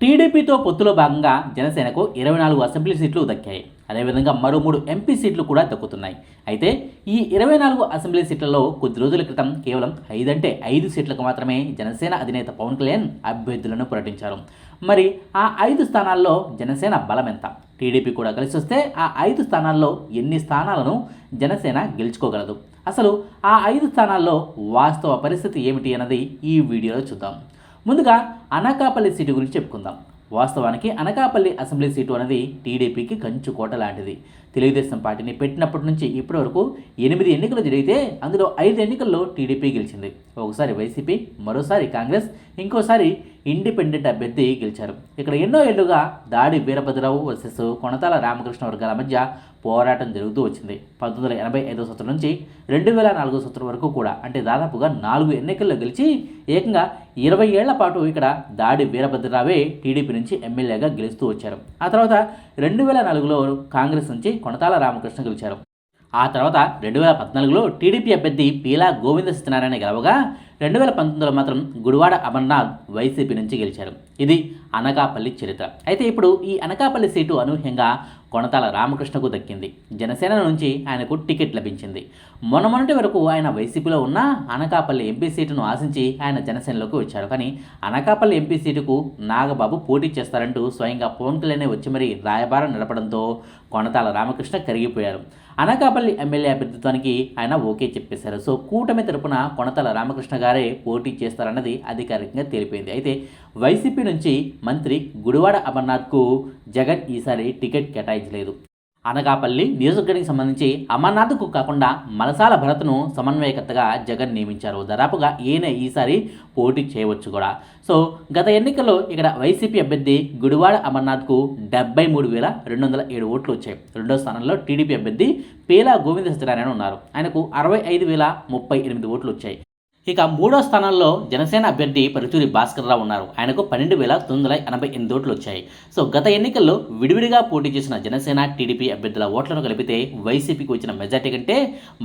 టీడీపీతో పొత్తులో భాగంగా జనసేనకు ఇరవై నాలుగు అసెంబ్లీ సీట్లు దక్కాయి. అదేవిధంగా మరో మూడు ఎంపీ సీట్లు కూడా దక్కుతున్నాయి. అయితే ఈ ఇరవై నాలుగు అసెంబ్లీ సీట్లలో కొద్ది రోజుల క్రితం కేవలం ఐదంటే ఐదు సీట్లకు మాత్రమే జనసేన అధినేత పవన్ కళ్యాణ్ అభ్యర్థులను ప్రకటించారు. మరి ఆ ఐదు స్థానాల్లో జనసేన బలం ఎంత? టీడీపీ కూడా కలిసి వస్తే ఆ ఐదు స్థానాల్లో ఎన్ని స్థానాలను జనసేన గెలుచుకోగలదు? అసలు ఆ ఐదు స్థానాల్లో వాస్తవ పరిస్థితి ఏమిటి అన్నది ఈ వీడియోలో చూద్దాం. ముందుగా అనకాపల్లి సీటు గురించి చెప్పుకుందాం. వాస్తవానికి అనకాపల్లి అసెంబ్లీ సీటు అనేది టీడీపీకి కంచుకోట లాంటిది. తెలుగుదేశం పార్టీని పెట్టినప్పటి నుంచి ఇప్పటి వరకు ఎనిమిది ఎన్నికలు జరిగితే అందులో ఐదు ఎన్నికల్లో టీడీపీ గెలిచింది. ఒకసారి వైసీపీ మరోసారి కాంగ్రెస్ ఇంకోసారి ఇండిపెండెంట్ అభ్యర్థి గెలిచారు. ఇక్కడ ఎన్నో ఏళ్ళుగా దాడి వీరభద్రరావు వర్సెస్ కొనతాల రామకృష్ణ వర్గాల మధ్య పోరాటం జరుగుతూ వచ్చింది. పంతొమ్మిది వందల ఎనభై ఐదో సంవత్సరం నుంచి రెండు వేల నాలుగో సంవత్సరం వరకు కూడా అంటే దాదాపుగా నాలుగు ఎన్నికల్లో గెలిచి ఏకంగా ఇరవై ఏళ్ళ పాటు ఇక్కడ దాడి వీరభద్రరావే టీడీపీ నుంచి ఎమ్మెల్యేగా గెలుస్తూ వచ్చారు. ఆ తర్వాత రెండు వేల నాలుగులో కాంగ్రెస్ నుంచి కొనతాల రామకృష్ణ గెలిచారు. ఆ తర్వాత రెండు వేల పద్నాలుగులో టీడీపీ అభ్యర్థి పీలా గోవింద సత్యనారాయణ గెలవగా రెండు వేల పంతొమ్మిదిలో మాత్రం గుడివాడ అమర్నాథ్ వైసీపీ నుంచి గెలిచారు. ఇది అనకాపల్లి చరిత్ర. అయితే ఇప్పుడు ఈ అనకాపల్లి సీటు అనూహ్యంగా కొనతాల రామకృష్ణకు దక్కింది. జనసేన నుంచి ఆయనకు టికెట్ లభించింది. మొన్నమొన్నటి వరకు ఆయన వైసీపీలో ఉన్న అనకాపల్లి ఎంపీ సీటును ఆశించి ఆయన జనసేనలోకి వచ్చారు. కానీ అనకాపల్లి ఎంపీ సీటుకు నాగబాబు పోటీ చేస్తారంటూ స్వయంగా పవన్ కళ్యాణ్ వచ్చి మరీ రాయబారం నడపడంతో కొనతాల రామకృష్ణ కరిగిపోయారు. అనకాపల్లి ఎమ్మెల్యే అభ్యర్థిత్వానికి ఆయన ఓకే చెప్పేశారు. సో కూటమి తరపున కొనతాల రామకృష్ణ గారే పోటీ చేస్తారన్నది అధికారికంగా తెలిపింది. అయితే వైసీపీ నుంచి మంత్రి గుడివాడ అమర్నాథ్కు జగన్ ఈసారి టికెట్ కేటాయించలేదు. అనకాపల్లి నియోజకవర్గానికి సంబంధించి అమర్నాథ్కు కాకుండా మలసాల భరత్ను సమన్వయకర్తగా జగన్ నియమించారు. దాదాపుగా ఈయన ఈసారి పోటీ చేయవచ్చు కూడా. సో గత ఎన్నికల్లో ఇక్కడ వైసీపీ అభ్యర్థి గుడివాడ అమర్నాథ్కు డెబ్బై మూడు వేల రెండు వందల ఏడు ఓట్లు వచ్చాయి. రెండో స్థానంలో టీడీపీ అభ్యర్థి పేలా గోవింద సత్యనారాయణ ఉన్నారు. ఆయనకు అరవై ఐదు వేల ముప్పై ఎనిమిది ఓట్లు వచ్చాయి. ఇక మూడో స్థానంలో జనసేన అభ్యర్థి పరుచూరి భాస్కర్ రావు ఉన్నారు. ఆయనకు పన్నెండు వేల తొమ్మిది వందల ఎనభై ఎనిమిది ఓట్లు వచ్చాయి. సో గత ఎన్నికల్లో విడివిడిగా పోటీ చేసిన జనసేన టీడీపీ అభ్యర్థుల ఓట్లను కలిపితే వైసీపీకి వచ్చిన మెజార్టీ కంటే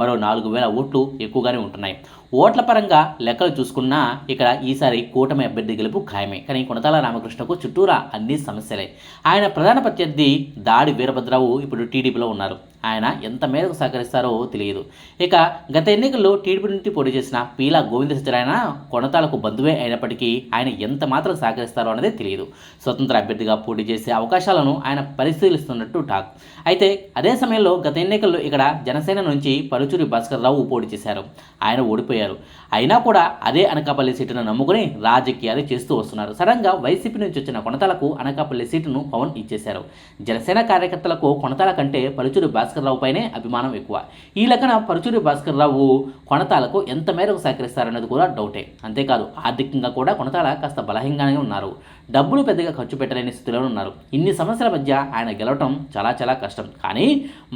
మరో నాలుగు వేల ఓట్లు ఎక్కువగానే ఉంటున్నాయి. ఓట్ల పరంగా లెక్కలు చూసుకున్నా ఇక్కడ ఈసారి కూటమి అభ్యర్థి గెలుపు ఖాయమే. కానీ కొనతాల రామకృష్ణకు చుట్టూరా అన్ని సమస్యలే. ఆయన ప్రధాన ప్రత్యర్థి దాడి వీరభద్రరావు ఇప్పుడు టీడీపీలో ఉన్నారు. ఆయన ఎంత మేరకు సహకరిస్తారో తెలియదు. ఇక గత ఎన్నికల్లో టీడీపీ నుండి పోటీ చేసిన పీలా గోవింద సత్యనారాయణ కొనతాలకు బంధువే అయినప్పటికీ ఆయన ఎంత మాత్రం సహకరిస్తారో అనేది తెలియదు. స్వతంత్ర అభ్యర్థిగా పోటీ చేసే అవకాశాలను ఆయన పరిశీలిస్తున్నట్టు టాక్. అయితే అదే సమయంలో గత ఎన్నికల్లో ఇక్కడ జనసేన నుంచి పరుచూరి భాస్కర్ రావు పోటీ చేశారు. ఆయన ఓడిపోయారు. అయినా కూడా అదే అనకాపల్లి సీటును నమ్ముకుని రాజకీయాలు చేస్తూ వస్తున్నారు. సడన్గా వైసీపీ నుంచి వచ్చిన కొనతాలకు అనకాపల్లి సీటును పవన్ ఇచ్చేశారు. జనసేన కార్యకర్తలకు కొనతాల కంటే పరుచూరి భాస్కర్ రావు పైనే అభిమానం ఎక్కువ. ఈ లెక్కన పరుచూరి భాస్కర్ రావు కొనతాలకు ఎంత మేరకు సహకరిస్తారన్నది కూడా డౌటే. అంతేకాదు ఆర్థికంగా కూడా కొనతాల కాస్త బలహీనంగానే ఉన్నారు. డబ్బులు పెద్దగా ఖర్చు పెట్టలేని స్థితిలో ఉన్నారు. ఇన్ని సమస్యల మధ్య ఆయన గెలవటం చాలా చాలా కష్టం. కానీ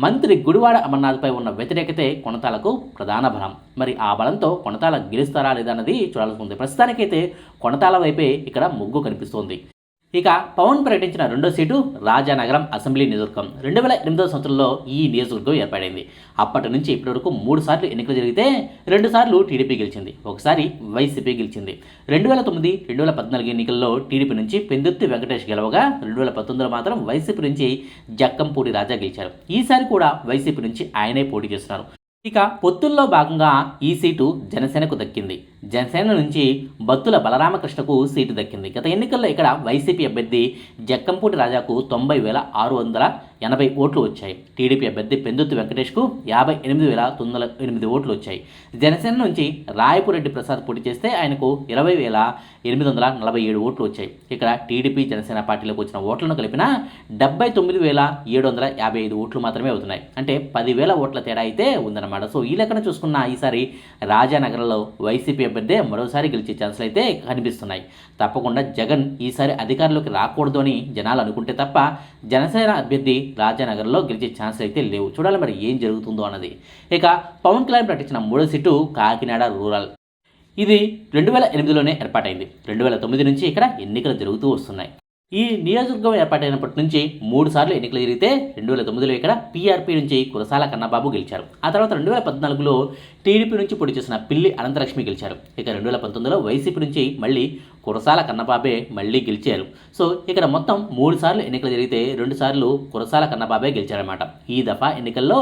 మంత్రి గుడివాడ అమర్నాథ్పై ఉన్న వ్యతిరేకతే కొనతాలకు ప్రధాన బలం. మరి ఆ బలంతో కొనతాల గెలుస్తారా లేదా అన్నది చూడాల్సి ఉంది. ప్రస్తుతానికైతే కొనతాల వైపే ఇక్కడ ముగ్గు కనిపిస్తోంది. ఇక పవన్ ప్రకటించిన రెండో సీటు రాజానగరం అసెంబ్లీ నియోజకవర్గం. రెండు వేల ఎనిమిదో సంవత్సరంలో ఈ నియోజకవర్గం ఏర్పడింది. అప్పటి నుంచి ఇప్పటి వరకు మూడు సార్లు ఎన్నికలు జరిగితే రెండు సార్లు టీడీపీ గెలిచింది. ఒకసారి వైసీపీ గెలిచింది. రెండు వేల తొమ్మిది రెండు వేల పద్నాలుగు ఎన్నికల్లో టీడీపీ నుంచి పెందుర్తి వెంకటేష్ గెలవగా రెండు వేల పంతొమ్మిదిలో మాత్రం వైసీపీ నుంచి జక్కంపూడి రాజా గెలిచారు. ఈసారి కూడా వైసీపీ నుంచి ఆయనే పోటీ చేస్తున్నారు. ఇక పొత్తుల్లో భాగంగా ఈ సీటు జనసేనకు దక్కింది. జనసేన నుంచి బత్తుల బలరామకృష్ణకు సీటు దక్కింది. గత ఎన్నికల్లో ఇక్కడ వైసీపీ అభ్యర్థి జక్కంపూటి రాజాకు తొంభై వేల ఆరు వందల ఎనభై ఓట్లు వచ్చాయి. టీడీపీ అభ్యర్థి పెందుత్తి వెంకటేష్కు యాభై ఎనిమిది వేల తొమ్మిది వందల ఎనిమిది ఓట్లు వచ్చాయి. జనసేన నుంచి రాయపురెడ్డి ప్రసాద్ పోటీ చేస్తే ఆయనకు ఇరవై వేల ఎనిమిది వందల నలభై ఏడు ఓట్లు వచ్చాయి. ఇక్కడ టీడీపీ జనసేన పార్టీలోకి వచ్చిన ఓట్లను కలిపిన డెబ్బై తొమ్మిది వేల ఏడు వందల యాభై ఐదు ఓట్లు మాత్రమే అవుతున్నాయి. అంటే పదివేల ఓట్ల తేడా అయితే ఉందన్నమాట. సో ఈ లెక్కన చూసుకున్న ఈసారి రాజానగరంలో వైసీపీ అభ్యర్థి మరోసారి గెలిచే ఛాన్సులు అయితే కనిపిస్తున్నాయి. తప్పకుండా జగన్ ఈసారి అధికారంలోకి రాకూడదు అని జనాలు అనుకుంటే తప్ప జనసేన అభ్యర్థి రాజానగర్లో గెలిచే ఛాన్స్ అయితే లేవు. చూడాలి మరి ఏం జరుగుతుందో అన్నది. ఇక పవన్ కళ్యాణ్ ప్రకటించిన మూడో సీటు కాకినాడ రూరల్. ఇది రెండు వేల ఎనిమిదిలోనే ఏర్పాటైంది. రెండు వేల తొమ్మిది నుంచి ఇక్కడ ఎన్నికలు జరుగుతూ వస్తున్నాయి. ఈ నియోజకవర్గం ఏర్పాటైనప్పటి నుంచి మూడు సార్లు ఎన్నికలు జరిగితే రెండు వేల తొమ్మిదిలో ఇక్కడ పీఆర్పీ నుంచి కురసాల కన్నబాబు గెలిచారు. ఆ తర్వాత రెండు వేల పద్నాలుగులో టీడీపీ నుంచి పొడి చేసిన పిల్లి అనంతలక్ష్మి గెలిచారు. ఇక రెండు వేల పంతొమ్మిదిలో వైసీపీ నుంచి మళ్ళీ కురసాల కన్నబాబే మళ్ళీ గెలిచారు. సో ఇక్కడ మొత్తం మూడు సార్లు ఎన్నికలు జరిగితే రెండు సార్లు కురసాల కన్నబాబే గెలిచారన్నమాట. ఈ దఫా ఎన్నికల్లో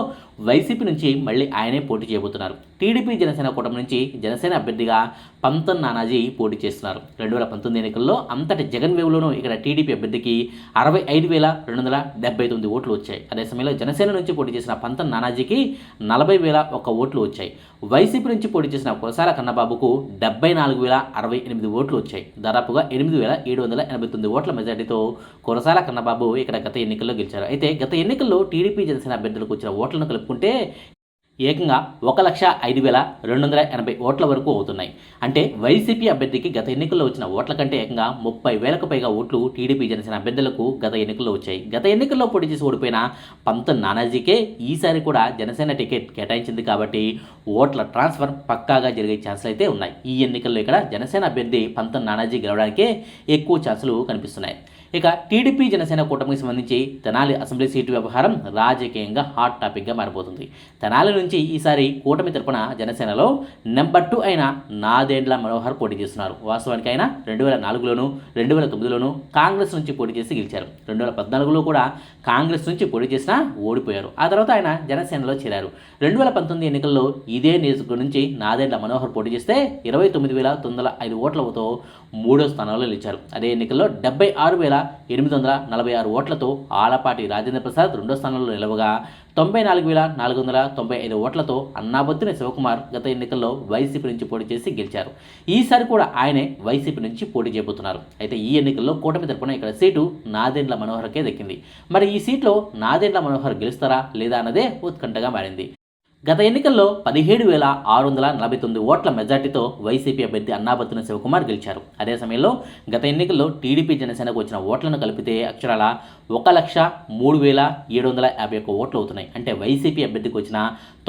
వైసీపీ నుంచి మళ్ళీ ఆయనే పోటీ చేయబోతున్నారు. టీడీపీ జనసేన కూటమి నుంచి జనసేన అభ్యర్థిగా పంతన్ నానాజీ పోటీ చేస్తున్నారు. రెండు వేల పంతొమ్మిది ఎన్నికల్లో అంతటి జగన్ వేవ్లోనూ ఇక్కడ టీడీపీ అభ్యర్థికి అరవై ఐదు వేల రెండు వందల డెబ్బై తొమ్మిది ఓట్లు వచ్చాయి. అదే సమయంలో జనసేన నుంచి పోటీ చేసిన పంతన్ నానాజీకి నలభై వేల ఒక్క ఓట్లు వచ్చాయి. వైసీపీ నుంచి పోటీ చేసిన కురసాల కన్నబాబుకు డెబ్బై నాలుగు వేల అరవై ఎనిమిది ఓట్లు వచ్చాయి. దాదాపుగా ఎనిమిది వేల ఏడు వందల ఎనభై తొమ్మిది ఓట్ల మెజార్టీతో కురసాల కన్నబాబు ఇక్కడ గత ఎన్నికల్లో గెలిచారు. అయితే గత ఎన్నికల్లో టీడీపీ జనసేన అభ్యర్థులకు వచ్చిన ఓట్లను కలుపుకుంటే ఏకంగా ఒక లక్ష ఐదు వేల రెండు వందల ఎనభై ఓట్ల వరకు అవుతున్నాయి. అంటే వైసీపీ అభ్యర్థికి గత ఎన్నికల్లో వచ్చిన ఓట్ల కంటే ఏకంగా ముప్పై వేలకు పైగా ఓట్లు టీడీపీ జనసేన అభ్యర్థులకు గత ఎన్నికల్లో వచ్చాయి. గత ఎన్నికల్లో పోటీ చేసి ఓడిపోయిన పంత నానాజీకే ఈసారి కూడా జనసేన టికెట్ కేటాయించింది కాబట్టి ఓట్ల ట్రాన్స్ఫర్ పక్కాగా జరిగే ఛాన్సులు అయితే ఉన్నాయి. ఈ ఎన్నికల్లో ఇక్కడ జనసేన అభ్యర్థి పంత నానాజీ గెలవడానికే ఎక్కువ ఛాన్సులు కనిపిస్తున్నాయి. ఇక టీడీపీ జనసేన కూటమికి సంబంధించి తెనాలి అసెంబ్లీ సీటు వ్యవహారం రాజకీయంగా హాట్ టాపిక్గా మారిపోతుంది. తెనాలి నుంచి ఈసారి కూటమి తరపున జనసేనలో నెంబర్ టూ అయిన నాదేండ్ల మనోహర్ పోటీ చేస్తున్నారు. వాస్తవానికి ఆయన రెండు వేల నాలుగులోను రెండు వేల తొమ్మిదిలోను కాంగ్రెస్ నుంచి పోటీ చేసి గెలిచారు. రెండు వేల పద్నాలుగులో కూడా కాంగ్రెస్ నుంచి పోటీ చేసినా ఓడిపోయారు. ఆ తర్వాత ఆయన జనసేనలో చేరారు. రెండు వేల పంతొమ్మిది ఎన్నికల్లో ఇదే నియోజకవర్గం నుంచి నాదేండ్ల మనోహర్ పోటీ చేస్తే ఇరవై తొమ్మిది వేల తొమ్మిది వందల ఐదు ఓట్లతో మూడో స్థానంలో నిలిచారు. అదే ఎన్నికల్లో డెబ్బై ఆరు వేల ఎనిమిది వందల నలభై ఆరు ఓట్లతో ఆలపాటి రాజేంద్ర ప్రసాద్ రెండో స్థానంలో నిలవగా తొంభై నాలుగు వేల నాలుగు వందల తొంభై ఐదు ఓట్లతో అన్నాబొత్తిన శివకుమార్ గత ఎన్నికల్లో వైసీపీ నుంచి పోటీ చేసి గెలిచారు. ఈసారి కూడా ఆయనే వైసీపీ నుంచి పోటీ చేయబోతున్నారు. అయితే ఈ ఎన్నికల్లో కూటమి తరపున ఇక్కడ సీటు నాదెండ్ల మనోహర్కే దక్కింది. మరి ఈ సీట్లో నాదెండ్ల మనోహర్ గెలుస్తారా లేదా అన్నదే ఉత్కంఠగా మారింది. గత ఎన్నికల్లో పదిహేడు వేల ఆరు వందల నలభై తొమ్మిది ఓట్ల మెజార్టీతో వైసీపీ అభ్యర్థి అన్నాబత్తున శివకుమార్ గెలిచారు. అదే సమయంలో గత ఎన్నికల్లో టీడీపీ జనసేనకు వచ్చిన ఓట్లను కలిపితే అక్షరాల ఒక లక్ష మూడు వేల ఏడు వందల యాభై ఒక్క ఓట్లు అవుతున్నాయి. అంటే వైసీపీ అభ్యర్థికి వచ్చిన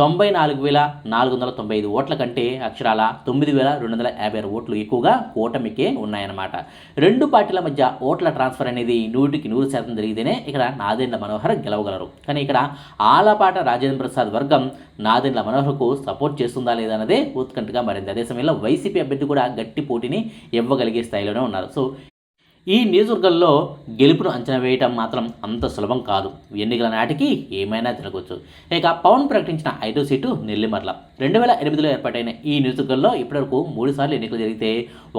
తొంభై నాలుగు వేల నాలుగు వందల తొంభై ఐదు ఓట్ల కంటే అక్షరాల తొమ్మిది వేల రెండు వందల యాభై ఆరు ఓట్లు ఎక్కువగా కూటమికే ఉన్నాయన్నమాట. రెండు పార్టీల మధ్య ఓట్ల ట్రాన్స్ఫర్ అనేది నూటికి నూరు శాతం జరిగితేనే ఇక్కడ నాదేండ్ల మనోహర్ గెలవగలరు. కానీ ఇక్కడ ఆలపాట రాజేంద్ర ప్రసాద్ వర్గం నాదెండ్ల మనోహర్కు సపోర్ట్ చేస్తుందా లేదా అన్నదే ఉత్కంఠగా మారింది. అదే సమయంలో వైసీపీ అభ్యర్థి కూడా గట్టి పోటీని ఇవ్వగలిగే స్థాయిలోనే ఉన్నారు. సో ఈ నియోజకవర్గంలో గెలుపును అంచనా వేయటం మాత్రం అంత సులభం కాదు. ఎన్నికల నాటికి ఏమైనా జరగవచ్చు ఇక పవన్ ప్రకటించిన ఐదో సీటు నెల్లిమర్ల. రెండు వేల ఎనిమిదిలో ఏర్పాటైన ఈ నియోజకవర్గంలో ఇప్పటివరకు మూడుసార్లు ఎన్నికలు జరిగితే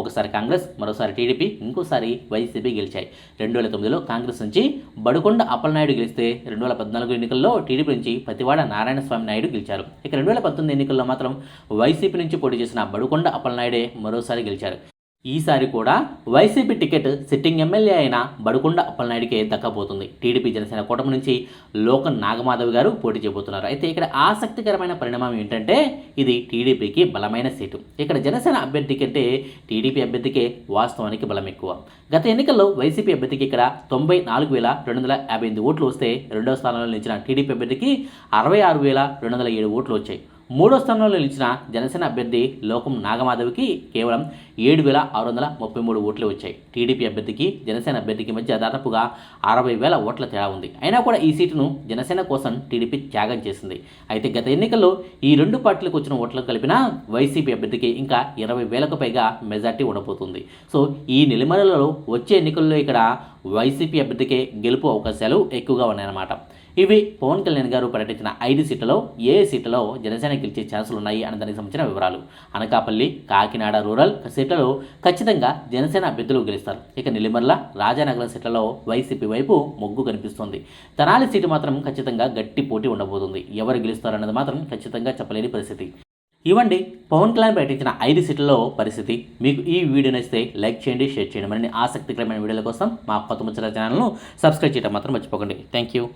ఒకసారి కాంగ్రెస్ మరోసారి టీడీపీ ఇంకోసారి వైసీపీ గెలిచాయి. రెండు వేల తొమ్మిదిలో కాంగ్రెస్ నుంచి బడుకొండ అప్పలనాయుడు గెలిస్తే రెండు వేల పద్నాలుగు ఎన్నికల్లో టీడీపీ నుంచి పతివాడ నారాయణ స్వామి నాయుడు గెలిచారు. ఇక రెండు వేల పంతొమ్మిది ఎన్నికల్లో మాత్రం వైసీపీ నుంచి పోటీ చేసిన బడుకొండ అప్పలనాయుడే మరోసారి గెలిచారు. ఈసారి కూడా వైసీపీ టికెట్ సిట్టింగ్ ఎమ్మెల్యే అయిన బడుకొండ అప్పలనాయుడికే దక్కబోతుంది. టీడీపీ జనసేన కూటమి నుంచి లోకన్ నాగమాధవ్ గారు పోటీ చేయబోతున్నారు. అయితే ఇక్కడ ఆసక్తికరమైన పరిణామం ఏంటంటే ఇది టీడీపీకి బలమైన సీటు. ఇక్కడ జనసేన అభ్యర్థి కంటే టీడీపీ అభ్యర్థికే వాస్తవానికి బలం ఎక్కువ. గత ఎన్నికల్లో వైసీపీ అభ్యర్థికి ఇక్కడ తొంభై నాలుగు వేల రెండు వందల యాభై ఎనిమిది ఓట్లు వస్తే రెండవ స్థానంలో నిలిచిన టీడీపీ అభ్యర్థికి అరవై ఆరు వేల రెండు వందల ఏడు ఓట్లు వచ్చాయి. మూడో స్థానంలో నిలిచిన జనసేన అభ్యర్థి లోకం నాగమాధవికి కేవలం ఏడు వేల ఆరు వందల ముప్పై మూడు ఓట్లు వచ్చాయి. టీడీపీ అభ్యర్థికి జనసేన అభ్యర్థికి మధ్య దాదాపుగా అరవై వేల ఓట్ల తేడా ఉంది. అయినా కూడా ఈ సీటును జనసేన కోసం టీడీపీ త్యాగం చేసింది. అయితే గత ఎన్నికల్లో ఈ రెండు పార్టీలకు వచ్చిన ఓట్లకు కలిపిన వైసీపీ అభ్యర్థికి ఇంకా ఇరవై వేలకు పైగా మెజార్టీ ఉండబోతుంది. సో ఈ నెలమరలలో వచ్చే ఎన్నికల్లో ఇక్కడ వైసీపీ అభ్యర్థికే గెలుపు అవకాశాలు ఎక్కువగా ఉన్నాయన్నమాట. ఇవి పవన్ కళ్యాణ్ గారు పర్యటించిన ఐదు సీట్లలో ఏ సీట్లలో జనసేన గెలిచే ఛాన్సులు ఉన్నాయి అనే దానికి సంబంధించిన వివరాలు. అనకాపల్లి కాకినాడ రూరల్ సీట్లలో ఖచ్చితంగా జనసేన అభ్యర్థులు గెలుస్తారు. ఇక నెల్లిమర్ల రాజానగరం సీట్లలో వైసీపీ వైపు మొగ్గు కనిపిస్తుంది. తనాలి సీటు మాత్రం ఖచ్చితంగా గట్టి పోటీ ఉండబోతుంది. ఎవరు గెలుస్తారన్నది మాత్రం ఖచ్చితంగా చెప్పలేని పరిస్థితి. ఇవ్వండి. పవన్ కళ్యాణ్ ప్రకటించిన ఐదు సీట్లలో పరిస్థితి. మీకు ఈ వీడియో నచ్చితే లైక్ చేయండి షేర్ చేయండి. మరిన్ని ఆసక్తికరమైన వీడియోల కోసం మా కొత్త ముచ్చట ఛానల్ను సబ్స్క్రైబ్ చేయడం మాత్రం మర్చిపోకండి. Thank you